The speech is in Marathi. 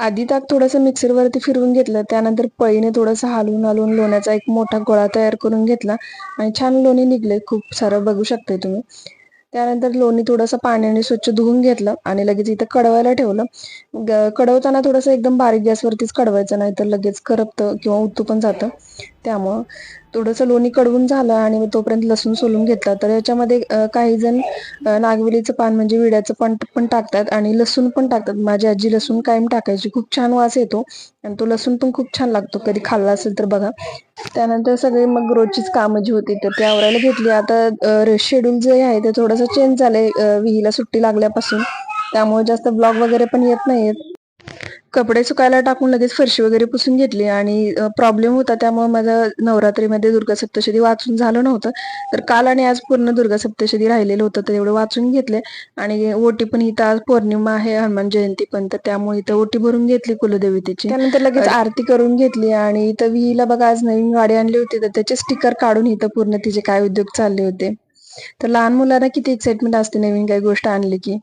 आधी ताक थोडंसं मिक्सरवरती फिरवून घेतलं त्यानंतर पळीने थोडंसं हालून हलवून लोण्याचा एक मोठा गोळा तयार करून घेतला आणि छान लोणी निघले. खूप सारं बघू शकताय तुम्ही. त्यानंतर लोणी थोडंसं पाण्याने स्वच्छ धुवून घेतलं आणि लगेच इथं कडवायला ठेवलं. कडवताना थोडंसं एकदम बारीक गॅसवरतीच कडवायचं नाही तर लगेच करपतं किंवा उत्तू पण जातं. त्यामुळं थोडंसं लोणी कडवून झालं आणि मग तोपर्यंत लसूण सोलून घेतला. तर याच्यामध्ये काही जण नागवेलीचं पान म्हणजे विड्याचं पान पण टाकतात आणि लसूण पण टाकतात. माझी आजी लसूण कायम टाकायची. खूप छान वास येतो आणि तो लसूण पण खूप छान लागतो. कधी खाल्ला असेल तर बघा. त्यानंतर सगळी मग रोजचीच कामं जी होती तर ती आवरायला घेतली. आता शेड्यूल जे आहे ते थोडंसं चेंज झालंय. विहीला सुट्टी लागल्यापासून. त्यामुळे जास्त ब्लॉग वगैरे पण येत नाहीयेत. कपडे सुकायला टाकून लगेच फरशी वगैरे पुसून घेतली आणि प्रॉब्लेम होता त्यामुळे माझं नवरात्रीमध्ये दुर्गा सप्तशती वाचून झालं नव्हतं. तर काल आणि आज पूर्ण दुर्गा सप्तशती राहिलेलं होतं तर एवढं वाचून घेतले आणि ओटी पण इथं आज पौर्णिमा आहे हनुमान जयंती पण तर त्यामुळे इथं ओटी भरून घेतली कुलदेवतेची. त्यानंतर लगेच आरती करून घेतली आणि इथं विहीला बघा आज नवीन गाडी आणली होती तर त्याचे स्टिकर काढून इथं पूर्ण तिचे काय उद्योग चालले होते. तर लहान मुलांना किती एक्साइटमेंट असते नवीन काही गोष्ट आणली की.